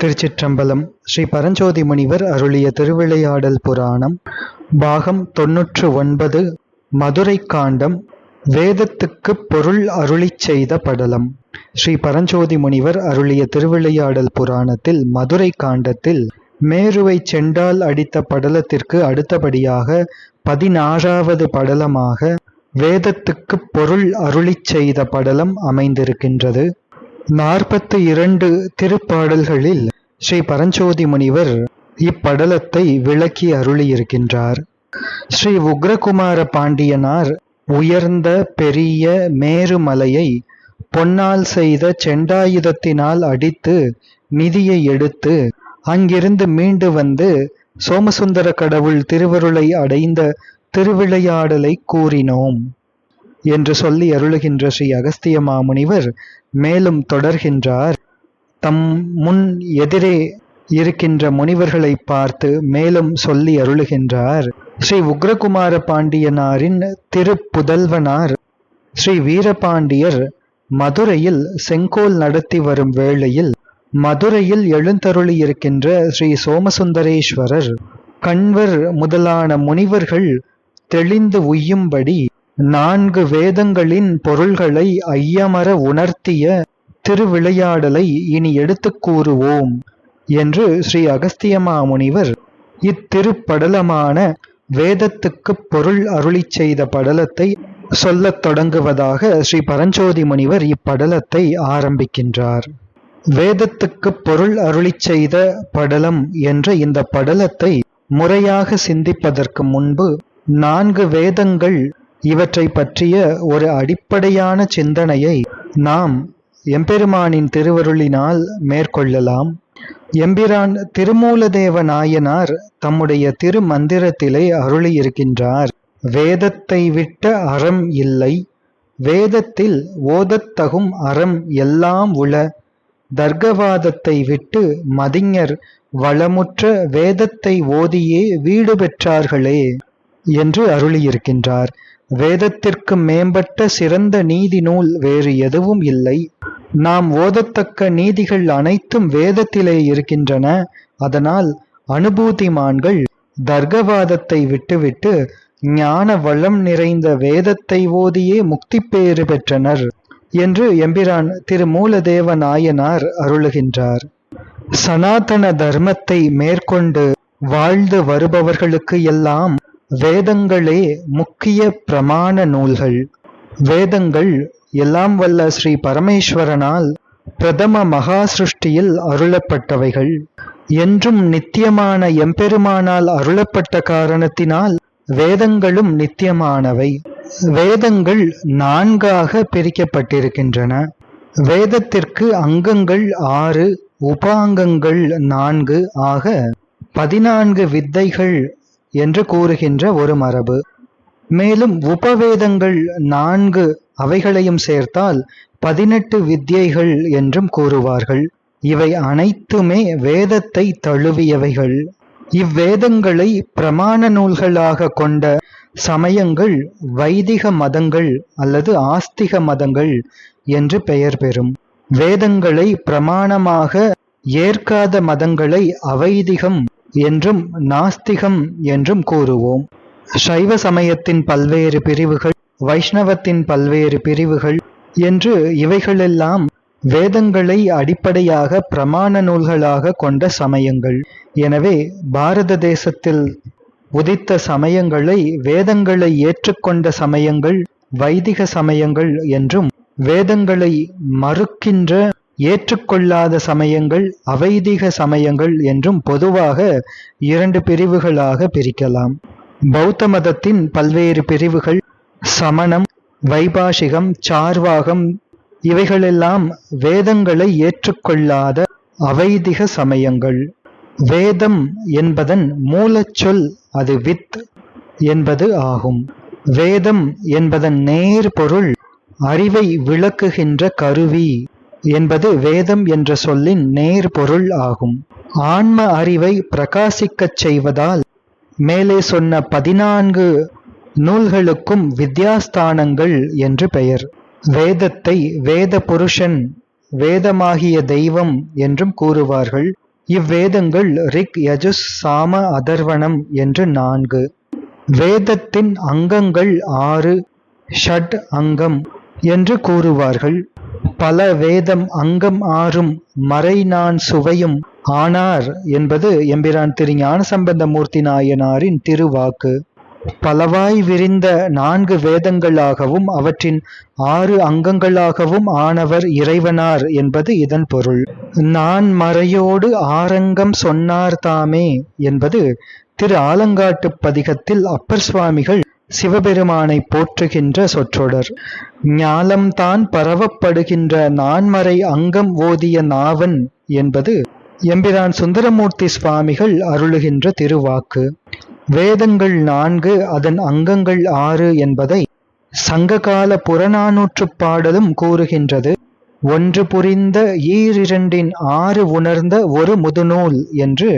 திருச்சிற்றம்பலம் ஸ்ரீ பரஞ்சோதி முனிவர் அருளிய திருவிளையாடல் புராணம் பாகம் தொன்னூற்று ஒன்பது மதுரை காண்டம் வேதத்துக்கு பொருள் அருளிச் செய்த படலம். ஸ்ரீ பரஞ்சோதி முனிவர் அருளிய திருவிளையாடல் புராணத்தில் மதுரை காண்டத்தில் மேருவை செண்டால் அடித்த படலத்திற்கு அடுத்தபடியாக பதினாறாவது படலமாக வேதத்துக்கு பொருள் அருளிச் செய்த படலம் அமைந்திருக்கின்றது. நாற்பத்து இரண்டு திருப்பாடல்களில் ஸ்ரீ பரஞ்சோதி முனிவர் இப்படலத்தை விளக்கி அருளியிருக்கின்றார். ஸ்ரீ உக்ரகுமார பாண்டியனார் உயர்ந்த பெரிய மேருமலையை பொன்னால் செய்த செண்டாயுதத்தினால் அடித்து நிதியை எடுத்து அங்கிருந்து மீண்டு வந்து சோமசுந்தர கடவுள் திருவருளை அடைந்த திருவிளையாடலை கூறினோம் என்று சொல்லி அருளுகின்ற ஸ்ரீ அகஸ்திய மாமுனிவர் மேலும் தொடர்கின்றார். தம் முன் எதிரே இருக்கின்ற முனிவர்களை பார்த்து மேலும் சொல்லி அருளுகின்றார். ஸ்ரீ உக்ரகுமார பாண்டியனாரின் திருப்புதல்வனார். ஸ்ரீ வீரபாண்டியர் மதுரையில் செங்கோல் நடத்தி வரும் வேளையில் மதுரையில் எழுந்தருளியிருக்கின்ற ஸ்ரீ சோமசுந்தரேஸ்வரர். கண்வர் முதலான முனிவர்கள் தெளிந்து உய்யும்படி நான்கு வேதங்களின் பொருள்களை ஐயமர உணர்த்திய திருவிளையாடலை இனி எடுத்துக் கூறுவோம் என்று ஸ்ரீ அகஸ்தியமா முனிவர் இத்திருப்படலமான வேதத்துக்குப் பொருள் அருளி செய்த படலத்தை சொல்லத் தொடங்குவதாக ஸ்ரீ பரஞ்சோதி முனிவர் இப்படலத்தை ஆரம்பிக்கின்றார். வேதத்துக்குப் பொருள் அருளிச் செய்த படலம் என்ற இந்த படலத்தை முறையாக சிந்திப்பதற்கு முன்பு நான்கு வேதங்கள் இவற்றை பற்றிய ஒரு அடிப்படையான சிந்தனையை நாம் எம்பெருமானின் திருவருளினால் மேற்கொள்ளலாம். எம்பிரான் திருமூலதேவ நாயனார் தம்முடைய திருமந்திரத்திலே அருளியிருக்கின்றார் வேதத்தை விட்ட அறம் இல்லை வேதத்தில் ஓதத்தகும் அறம் எல்லாம் உள தர்க்கவாதத்தை விட்டு மதிஞர் வளமுற்ற வேதத்தை ஓதியே வீடு பெற்றார்களே என்று அருளியிருக்கின்றார். வேதத்திற்கு மேம்பட்ட சிறந்த நீதி நூல் வேறு எதுவும் இல்லை. நாம் ஓதத்தக்க நீதிகள் அனைத்தும் வேதத்திலே இருக்கின்றன. அதனால் அனுபூதிமான்கள் தர்க்கவாதத்தை விட்டுவிட்டு ஞான வளம் நிறைந்த வேதத்தை ஓதியே முக்தி பேறு பெற்றனர் என்று எம்பிரான் திரு மூலதேவ நாயனார் அருளுகின்றார். சனாதன தர்மத்தை மேற்கொண்டு வாழ்ந்து வருபவர்களுக்கு எல்லாம் வேதங்களே முக்கிய பிரமாண நூல்கள். வேதங்கள் எல்லாம் வல்ல ஸ்ரீ பரமேஸ்வரனால் பிரதம மகா சிருஷ்டியில் அருளப்பட்டவைகள். என்றும் நித்தியமான எம்பெருமானால் அருளப்பட்ட காரணத்தினால் வேதங்களும் நித்தியமானவை. வேதங்கள் நான்காக பிரிக்கப்பட்டிருக்கின்றன. வேதத்திற்கு அங்கங்கள் ஆறு உபாங்கங்கள் நான்கு ஆக பதினான்கு வித்தைகள் என்று கூறுகின்ற ஒரு மரபு. மேலும் உபவேதங்கள் நான்கு அவைகளையும் சேர்த்தால் பதினெட்டு வித்யைகள் என்றும் கூறுவார்கள். இவை அனைத்துமே வேதத்தை தழுவியவைகள். இவ்வேதங்களை பிரமாண நூல்களாக கொண்ட சமயங்கள் வைதிக மதங்கள் அல்லது ஆஸ்திக மதங்கள் என்று பெயர் பெறும். வேதங்களை பிரமாணமாக ஏற்காத மதங்களை அவைதிகம் என்றும் நாஸ்திகம் என்றும் கூறுவோம். சைவ சமயத்தின் பல்வேறு பிரிவுகள் வைஷ்ணவத்தின் பல்வேறு பிரிவுகள் என்று இவைகளெல்லாம் வேதங்களை அடிப்படையாக பிரமாண நூல்களாக கொண்ட சமயங்கள். எனவே பாரத தேசத்தில் உதித்த சமயங்களை வேதங்களை ஏற்றுக்கொண்ட சமயங்கள் வைதிக சமயங்கள் என்றும் வேதங்களை மறுக்கின்ற ஏற்றுக்கொள்ளாத சமயங்கள் அவைதிக சமயங்கள் என்றும் பொதுவாக இரண்டு பிரிவுகளாக பிரிக்கலாம். பௌத்த மதத்தின் பல்வேறு பிரிவுகள் சமணம் வைபாஷிகம் சார்வாகம் இவைகளெல்லாம் வேதங்களை ஏற்றுக்கொள்ளாத அவைதிக சமயங்கள். வேதம் என்பதன் மூலச்சொல் அது வித் என்பது ஆகும். வேதம் என்பதன் நேர் பொருள் அறிவை விளக்குகின்ற கருவி. என்பது வேதம் என்ற சொல்லின் நேர் பொருள் ஆகும். ஆன்ம அறிவை பிரகாசிக்கச் செய்வதால் மேலே சொன்ன பதினான்கு நூல்களுக்கும் வித்யாஸ்தானங்கள் என்று பெயர். வேதத்தை வேத புருஷன் வேதமாகிய தெய்வம் என்றும் கூறுவார்கள். இவ்வேதங்கள் ரிக் யஜுஸ் சாம அதர்வணம் என்று நான்கு. வேதத்தின் அங்கங்கள் ஆறு ஷட் அங்கம் என்று கூறுவார்கள். பல வேதம் அங்கம் ஆறும் மறை நான் சுவையும் ஆனார் என்பது எம்பிரான் திரு ஞானசம்பந்த மூர்த்தி நாயனாரின் திருவாக்கு. பலவாய் விரிந்த நான்கு வேதங்களாகவும் அவற்றின் ஆறு அங்கங்களாகவும் ஆனவர் இறைவனார் என்பது இதன் பொருள். நான் மறையோடு ஆரங்கம் சொன்னார் தாமே என்பது திரு ஆலங்காட்டு பதிகத்தில் அப்பர் சுவாமிகள் சிவபெருமானை போற்றுகின்ற சொற்றொடர். ஞாலம்தான் பரவப்படுகின்ற நான்மறை அங்கம் ஓதிய நாவன் என்பது எம்பிரான் சுந்தரமூர்த்தி சுவாமிகள் அருளுகின்ற திருவாக்கு. வேதங்கள் நான்கு அதன் அங்கங்கள் ஆறு என்பதை சங்ககால புறநானூற்றுப் பாடலும் கூறுகின்றது. ஒன்று புரிந்த ஈரிரண்டின் ஆறு உணர்ந்த ஒரு முதுநூல் என்று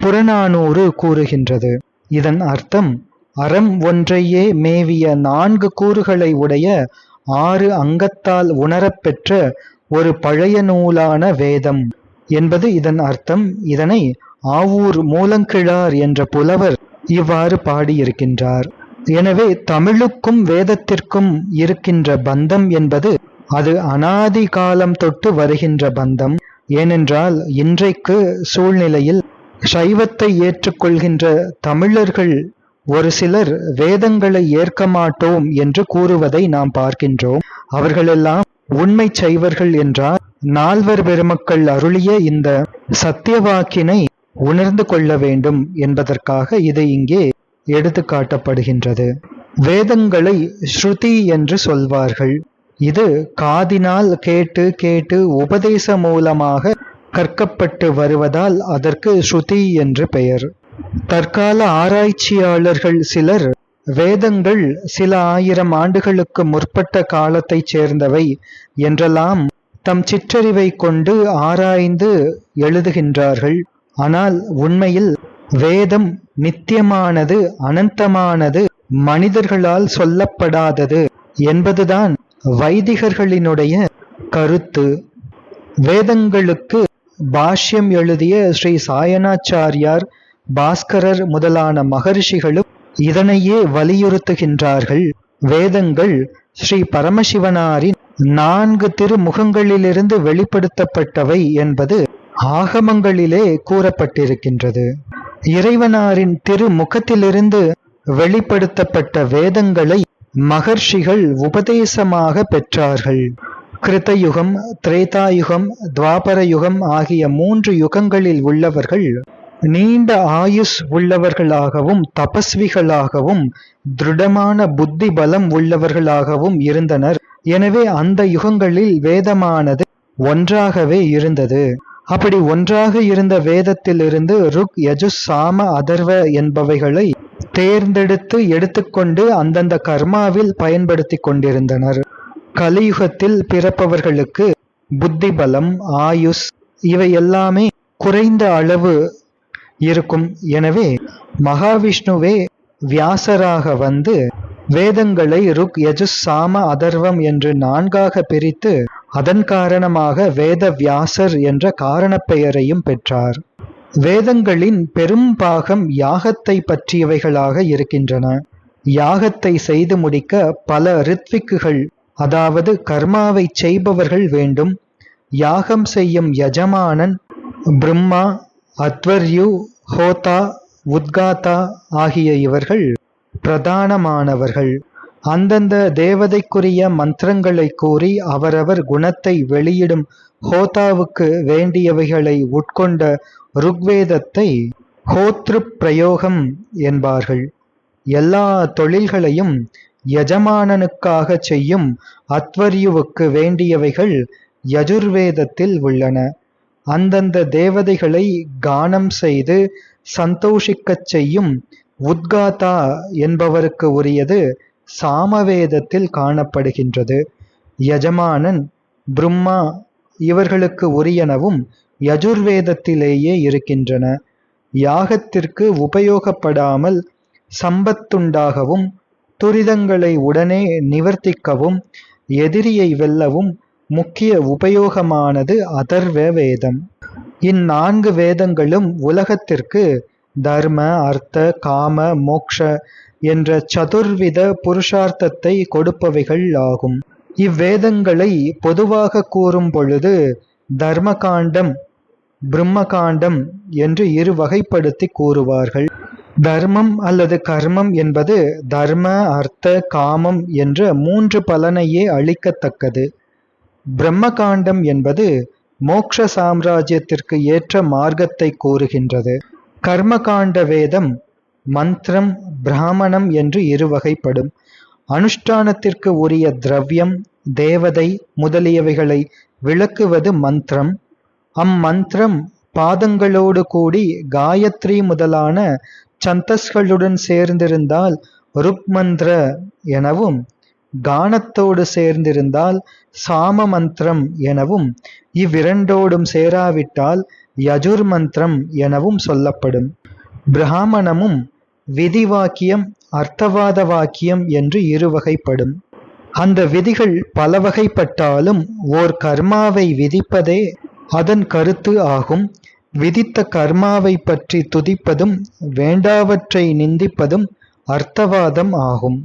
புறநானூறு கூறுகின்றது. இதன் அர்த்தம் அறம் ஒன்றையே மேவிய நான்கு கூறுகளை உடைய ஆறு அங்கத்தால் உணரப்பெற்ற ஒரு பழைய நூலான வேதம் என்பது இதன் அர்த்தம். இதனை ஆவூர் மூலங்கிழார் என்ற புலவர் இவ்வாறு பாடியிருக்கின்றார். எனவே தமிழுக்கும் வேதத்திற்கும் இருக்கின்ற பந்தம் என்பது அது அனாதி காலம் தொட்டு வருகின்ற பந்தம். ஏனென்றால் இன்றைக்கு சூழ்நிலையில் சைவத்தை ஏற்றுக்கொள்கின்ற தமிழர்கள் ஒரு சிலர் வேதங்களை ஏற்க மாட்டோம் என்று கூறுவதை நாம் பார்க்கின்றோம். அவர்களெல்லாம் உண்மை செய்வர்கள் என்றால் நால்வர் பெருமக்கள் அருளிய இந்த சத்தியவாக்கினை உணர்ந்து கொள்ள வேண்டும் என்பதற்காக இது இங்கே எடுத்து காட்டப்படுகின்றது வேதங்களை ஸ்ருதி என்று சொல்வார்கள். இது காதினால் கேட்டு கேட்டு உபதேச மூலமாக கற்கப்பட்டு வருவதால் அதற்கு ஸ்ருதி என்று பெயர். தற்கால ஆராய்ச்சியாளர்கள் சிலர் வேதங்கள் சில ஆயிரம் ஆண்டுகளுக்கு முற்பட்ட காலத்தைச் சேர்ந்தவை என்றெல்லாம் தம் சிற்றறிவை கொண்டு ஆராய்ந்து எழுதுகின்றார்கள். ஆனால் உண்மையில் வேதம் நித்தியமானது அனந்தமானது மனிதர்களால் சொல்லப்படாதது என்பதுதான் வைதிகர்களினுடைய கருத்து. வேதங்களுக்கு பாஷ்யம் எழுதிய ஸ்ரீ சாயனாச்சாரியார் பாஸ்கரர் முதலான மகரிஷிகளும் இதனையே வலியுறுத்துகின்றார்கள். வேதங்கள் ஸ்ரீ பரமசிவனாரின் நான்கு திருமுகங்களிலிருந்து வெளிப்படுத்தப்பட்டவை என்பது ஆகமங்களிலே கூறப்பட்டிருக்கின்றது. இறைவனாரின் திருமுகத்திலிருந்து வெளிப்படுத்தப்பட்ட வேதங்களை மகர்ஷிகள் உபதேசமாக பெற்றார்கள். கிருத்தயுகம் திரேதாயுகம் துவாபர யுகம் ஆகிய மூன்று யுகங்களில் உள்ளவர்கள் நீண்ட ஆயுஸ் உள்ளவர்களாகவும் தபஸ்விகளாகவும் திருடமான புத்தி பலம் உள்ளவர்களாகவும் இருந்தனர். எனவே அந்த யுகங்களில் வேதமானது ஒன்றாகவே இருந்தது. அப்படி ஒன்றாக இருந்த வேதத்திலிருந்து ருக் யஜுஸ் சாம அதர்வ என்பவைகளை தேர்ந்தெடுத்து எடுத்துக்கொண்டு அந்தந்த கர்மாவில் பயன்படுத்தி கொண்டிருந்தனர். கலியுகத்தில் பிறப்பவர்களுக்கு புத்தி பலம் ஆயுஸ் இவை எல்லாமே குறைந்த அளவு இருக்கும். எனவே மகாவிஷ்ணுவே வியாசராக வந்து வேதங்களை ருக் யஜு சாம அதர்வம் என்று நான்காக பிரித்து அதன் காரணமாக வேத வியாசர் என்ற காரணப் பெயரையும் பெற்றார். வேதங்களின் பெரும் பாகம் யாகத்தை பற்றியவைகளாக இருக்கின்றன. யாகத்தை செய்து முடிக்க பல ரித்விக்குகள் அதாவது கர்மாவை செய்பவர்கள் வேண்டும். யாகம் செய்யும் யஜமானன் பிரம்மா அத்வர்யு ஹோதா உத்காதா ஆகிய இவர்கள் பிரதானமானவர்கள். அந்தந்த தேவதைக்குரிய மந்திரங்களை கூறி அவரவர் குணத்தை வெளியிடும் ஹோதாவுக்கு வேண்டியவைகளை உட்கொண்ட ருக்வேதத்தை ஹோத்ரு பிரயோகம் என்பார்கள். எல்லா தொழில்களையும் எஜமானனுக்காக செய்யும் அத்வர்யுவுக்கு வேண்டியவைகள் யஜுர்வேதத்தில் உள்ளன. அந்தந்த தேவதைகளை கானம் செய்து சந்தோஷிக்கச் செய்யும் உத்காதா என்பவருக்கு உரியது சாமவேதத்தில் காணப்படுகின்றது. யஜமானன் பிரம்மா இவர்களுக்கு உரியனவும் யஜுர்வேதத்திலேயே இருக்கின்றன. யாகத்திற்கு உபயோகப்படாமல் சம்பத்துண்டாகவும் துரிதங்களை உடனே நிவர்த்திக்கவும் எதிரியை வெல்லவும் முக்கிய உபயோகமானது அதர்வ வேதம். இந்நான்கு வேதங்களும் உலகத்திற்கு தர்ம அர்த்த காம மோக்ஷ என்ற சதுர்வித புருஷார்த்தத்தை கொடுப்பவைகள் ஆகும். இவ்வேதங்களை பொதுவாக கூறும் பொழுது தர்மகாண்டம் பிரம்மகாண்டம் என்று இரு வகைப்படுத்தி கூறுவார்கள். தர்மம் அல்லது கர்மம் என்பது தர்ம அர்த்த காமம் என்ற மூன்று பலனையே அளிக்கத்தக்கது. பிரம்மகாண்டம் என்பது மோக்ஷ சாம்ராஜ்யத்திற்கு ஏற்ற மார்க்கத்தை கூறுகின்றது கர்மகாண்ட வேதம் மந்திரம் பிராமணம் என்று இரு வகைப்படும் அனுஷ்டானத்திற்கு உரிய திரவியம் தேவதை முதலியவைகளை விளக்குவது மந்திரம். அம்மந்திரம் பாதங்களோடு கூடி காயத்ரி முதலான சந்தஸ்களுடன் சேர்ந்திருந்தால் ருக்மந்திர எனவும் கானத்தோடு சேர்ந்திருந்தால் சாம மந்திரம் எனவும் இவ்விரண்டோடும் சேராவிட்டால் யஜுர் மந்திரம் எனவும் சொல்லப்படும். பிராமணமும் விதி வாக்கியம் அர்த்தவாத வாக்கியம் என்று இரு வகைப்படும் அந்த விதிகள் பல வகைப்பட்டாலும் ஓர் கர்மாவை விதிப்பதே அதன் கருத்து ஆகும். விதித்த கர்மாவை பற்றி துதிப்பதும் வேண்டாவற்றை நிந்திப்பதும் அர்த்தவாதம் ஆகும்.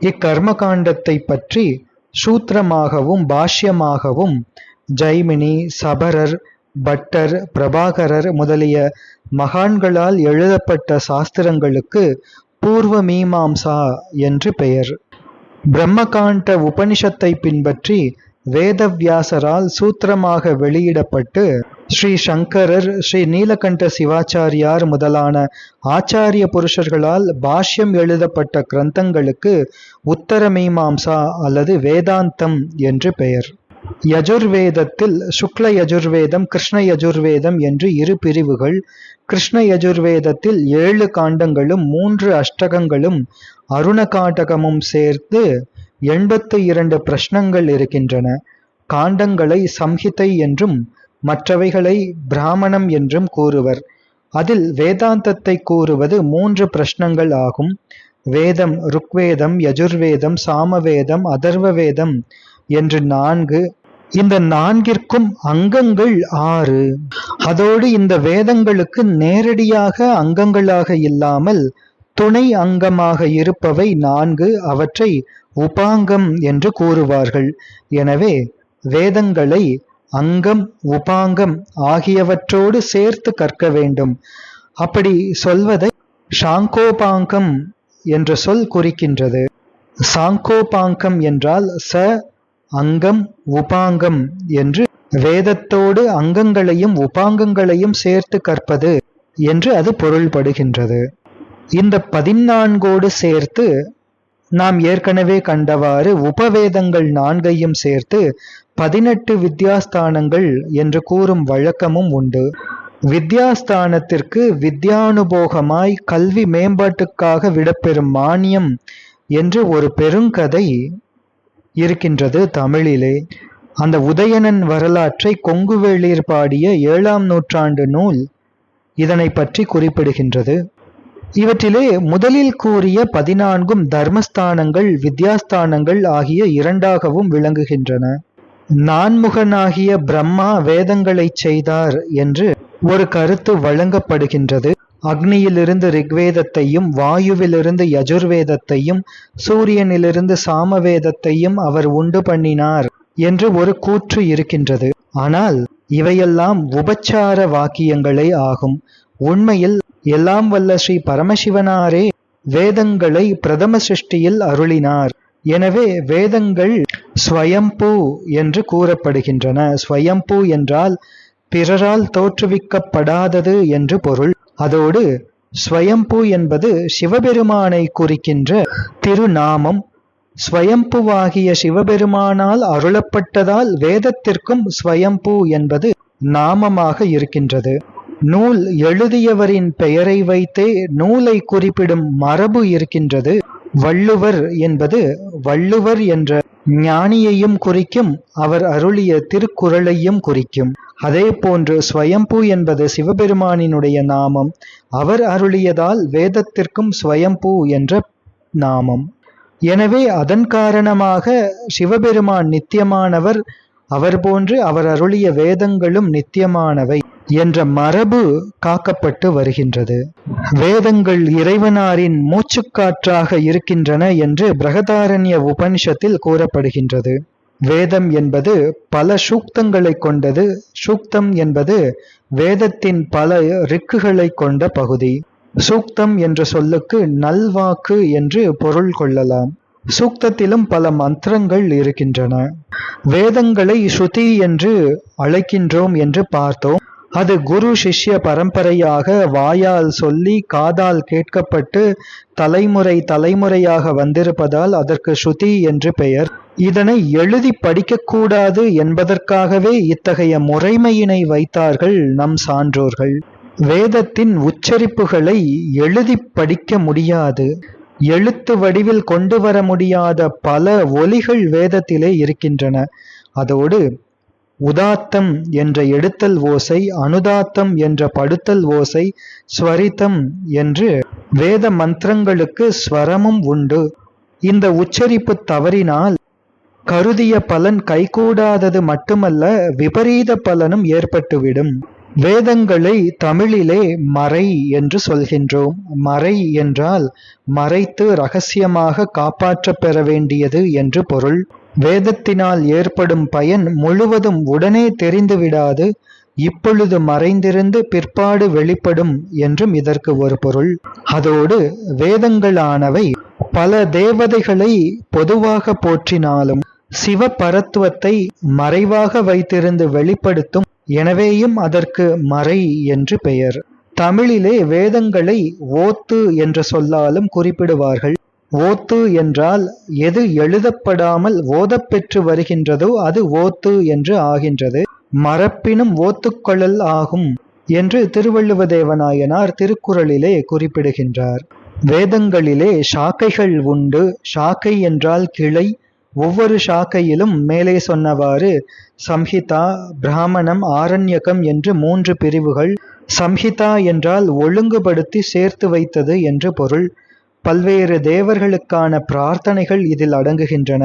இக்கர்மகாண்டத்தை பற்றி சூத்திரமாகவும் பாஷ்யமாகவும் ஜைமினி சபரர் பட்டர் பிரபாகரர் முதலிய மகான்களால் எழுதப்பட்ட சாஸ்திரங்களுக்கு பூர்வ மீமாம்சா என்று பெயர். பிரம்மகாண்ட உபனிஷத்தை பின்பற்றி வேதவியாசரால் சூத்திரமாக வெளியிடப்பட்டு ஸ்ரீ சங்கரர் ஸ்ரீ நீலகண்ட சிவாச்சாரியார் முதலான ஆச்சாரிய புருஷர்களால் பாஷ்யம் எழுதப்பட்ட கிரந்தங்களுக்கு உத்தர மீமாம்சா அல்லது வேதாந்தம் என்று பெயர். யஜுர்வேதத்தில் சுக்ல யஜுர்வேதம் கிருஷ்ண யஜுர்வேதம் என்று இரு பிரிவுகள் கிருஷ்ண யஜுர்வேதத்தில் ஏழு காண்டங்களும் மூன்று அஷ்டகங்களும் அருணகாண்டகமும் சேர்த்து எண்பத்து இரண்டு பிரஷ்னங்கள் இருக்கின்றன. காண்டங்களை சம்ஹிதை என்றும் மற்றவைகளை பிராமணம் என்றும் கூறுவர். அதில் வேதாந்தத்தை கூறுவது மூன்று பிரஷ்னங்கள் ஆகும். வேதம் ருக்வேதம் யஜுர்வேதம் சாமவேதம் அதர்வ வேதம் என்று நான்கு. இந்த நான்கிற்கும் அங்கங்கள் ஆறு. அதோடு இந்த வேதங்களுக்கு நேரடியாக அங்கங்களாக இல்லாமல் துணை அங்கமாக இருப்பவை நான்கு. அவற்றை உபாங்கம் என்று கூறுவார்கள். எனவே வேதங்களை அங்கம் உபாங்கம் ஆகியவற்றோடு சேர்த்து கற்க வேண்டும். அப்படி சொல்வதை ஷாங்கோபாங்கம் என்ற சொல் குறிக்கின்றது. சாங்கோபாங்கம் என்றால் ச அங்கம் உபாங்கம் என்று வேதத்தோடு அங்கங்களையும் உபாங்கங்களையும் சேர்த்து கற்பது என்று அது பொருள்படுகின்றது. இந்த பதினான்கோடு சேர்த்து நாம் ஏற்கனவே கண்டவாறு உபவேதங்கள் நான்கையும் சேர்த்து பதினெட்டு வித்யாஸ்தானங்கள் என்று கூறும் வழக்கமும் உண்டு. வித்யாஸ்தானத்திற்கு வித்யானுபோகமாய் கல்வி மேம்பாட்டுக்காக விடப்பெறும் மானியம் என்று ஒரு பெருங்கதை இருக்கின்றது தமிழிலே. அந்த உதயணன் வரலாற்றை கொங்குவேளிர் பாடிய ஏழாம் நூற்றாண்டு நூல் இதனை பற்றி குறிப்பிடுகின்றது. இவற்றிலே முதலில் கூறிய பதினான்கும் தர்மஸ்தானங்கள் வித்யாஸ்தானங்கள் ஆகிய இரண்டாகவும் விளங்குகின்றன. நான்முகனாகிய பிரம்மா வேதங்களை செய்தார் என்று ஒரு கருத்து வழங்கப்படுகின்றது. அக்னியிலிருந்து ரிக்வேதத்தையும் வாயுவிலிருந்து யஜுர்வேதத்தையும் சூரியனிலிருந்து சாமவேதத்தையும் அவர் உண்டு பண்ணினார் என்று ஒரு கூற்று இருக்கின்றது. ஆனால் இவையெல்லாம் உபச்சார வாக்கியங்களே ஆகும். உண்மையில் எல்லாம் வல்ல ஸ்ரீ பரமசிவனாரே வேதங்களை பிரதம சிருஷ்டியில் அருளினார். எனவே வேதங்கள் ஸ்வயம்பூ என்று கூறப்படுகின்றன. ஸ்வயம்பூ என்றால் பிறரால் தோற்றுவிக்கப்படாதது என்று பொருள். அதோடு ஸ்வயம்பூ என்பது சிவபெருமானை குறிக்கின்ற திருநாமம். ஸ்வயம்புவாகிய சிவபெருமானால் அருளப்பட்டதால் வேதத்திற்கும் ஸ்வயம்பூ என்பது நாமமாக இருக்கின்றது. நூல் எழுதியவரின் பெயரை வைத்தே நூலை குறிப்பிடும் மரபு இருக்கின்றது. வள்ளுவர் என்பது வள்ளுவர் என்ற ஞானியையும் குறிக்கும் அவர் அருளிய திருக்குறளையும் குறிக்கும். அதே போன்று ஸ்வயம்பு என்பது சிவபெருமானினுடைய நாமம் அவர் அருளியதால் வேதத்திற்கும் ஸ்வயம்பு என்ற நாமம். எனவே அதன் காரணமாக சிவபெருமான் நித்தியமானவர் அவர் போன்று அவர் அருளிய வேதங்களும் நித்தியமானவை. என்ற மரபு காக்கப்பட்டு வருகின்றது. வேதங்கள் இறைவனாரின் மூச்சுக்காற்றாக இருக்கின்றன என்று பிரகதாரண்ய உபனிஷத்தில் கூறப்படுகின்றது. வேதம் என்பது பல சூக்தங்களை கொண்டது சூக்தம் என்பது வேதத்தின் பல ரிக்குகளை கொண்ட பகுதி. சூக்தம் என்ற சொல்லுக்கு நல்வாக்கு என்று பொருள் கொள்ளலாம். சூக்தத்திலும் பல மந்திரங்கள் இருக்கின்றன. வேதங்களை ஸ்ருதி என்று அழைக்கின்றோம் என்று பார்த்தோம். அது குரு சிஷ்ய பரம்பரையாக வாயால் சொல்லி காதால் கேட்கப்பட்டு தலைமுறை தலைமுறையாக வந்திருப்பதால் அதற்கு ஸ்ருதி என்று பெயர். இதனை எழுதி படிக்கக்கூடாது என்பதற்காகவே இத்தகைய முறைமையினை வைத்தார்கள் நம் சான்றோர்கள். வேதத்தின் உச்சரிப்புகளை எழுதி படிக்க முடியாது. எழுத்து வடிவில் கொண்டு வர முடியாத பல ஒலிகள் வேதத்திலே இருக்கின்றன. அதோடு உதாத்தம் என்ற எடுத்தல் ஓசை அனுதாத்தம் என்ற படுத்தல் ஓசை ஸ்வரித்தம் என்று வேத மந்திரங்களுக்கு ஸ்வரமும் உண்டு. இந்த உச்சரிப்பு தவறினால் கருதிய பலன் கைகூடாதது மட்டுமல்ல விபரீத பலனும் ஏற்பட்டுவிடும். வேதங்களை தமிழிலே மறை என்று சொல்கின்றோம். மறை என்றால் மறைத்து ரகசியமாக காப்பாற்றப் பெற வேண்டியது என்று பொருள். வேதத்தினால் ஏற்படும் பயன் முழுவதும் உடனே தெரிந்துவிடாது இப்பொழுது மறைந்திருந்து பிற்பாடு வெளிப்படும் என்றும் இதற்கு ஒரு பொருள். அதோடு வேதங்களானவை பல தேவதைகளை பொதுவாக போற்றினாலும் சிவபரத்துவத்தை மறைவாக வைத்திருந்து வெளிப்படுத்தும் எனவேயும் அதற்கு மறை என்று பெயர். தமிழிலே வேதங்களை ஓத்து என்ற சொல்லாலும் குறிப்பிடுவார்கள். ஓத்து என்றால் எது எழுதப்படாமல் ஓதப்பெற்று வருகின்றதோ அது ஓத்து என்று ஆகின்றது. மரப்பினும் ஓத்துக்கொள்ளல் ஆகும் என்று திருவள்ளுவதேவநாயனார் திருக்குறளிலே குறிப்பிடுகின்றார். வேதங்களிலே சாக்கைகள் உண்டு. சாக்கை என்றால் கிளை. ஒவ்வொரு சாக்கையிலும் மேலே சொன்னவாறு சம்ஹிதா பிராமணம் ஆரண்யகம் என்று மூன்று பிரிவுகள். சம்ஹிதா என்றால் ஒழுங்குபடுத்தி சேர்த்து வைத்தது என்று பொருள். பல்வேறு தேவர்களுக்கான பிரார்த்தனைகள் இதில் அடங்குகின்றன.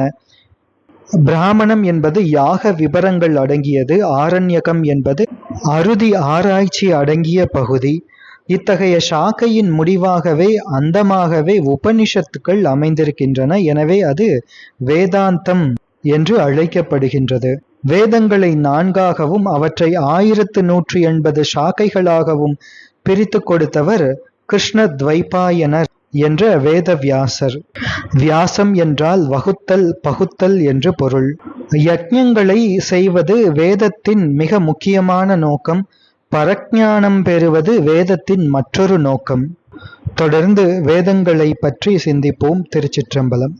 பிராமணம் என்பது யாக விபரங்கள் அடங்கியது ஆரண்யகம் என்பது அறுதி ஆராய்ச்சி அடங்கிய பகுதி. இத்தகைய சாக்கையின் முடிவாகவே அந்தமாகவே உபனிஷத்துக்கள் அமைந்திருக்கின்றன. எனவே அது வேதாந்தம் என்று அழைக்கப்படுகின்றது. வேதங்களை நான்காகவும் அவற்றை ஆயிரத்து நூற்றி எண்பது சாக்கைகளாகவும் பிரித்து கொடுத்தவர் கிருஷ்ண துவைபாயனர் என்ற வேத வியாசர் வியாசம் என்றால் வகுத்தல் பகுத்தல் என்று பொருள். யஜ்ஞங்களை செய்வது வேதத்தின் மிக முக்கியமான நோக்கம். பரஜானம் பெறுவது வேதத்தின் மற்றொரு நோக்கம். தொடர்ந்து வேதங்களை பற்றி சிந்திப்போம் திருச்சிற்றம்பலம்.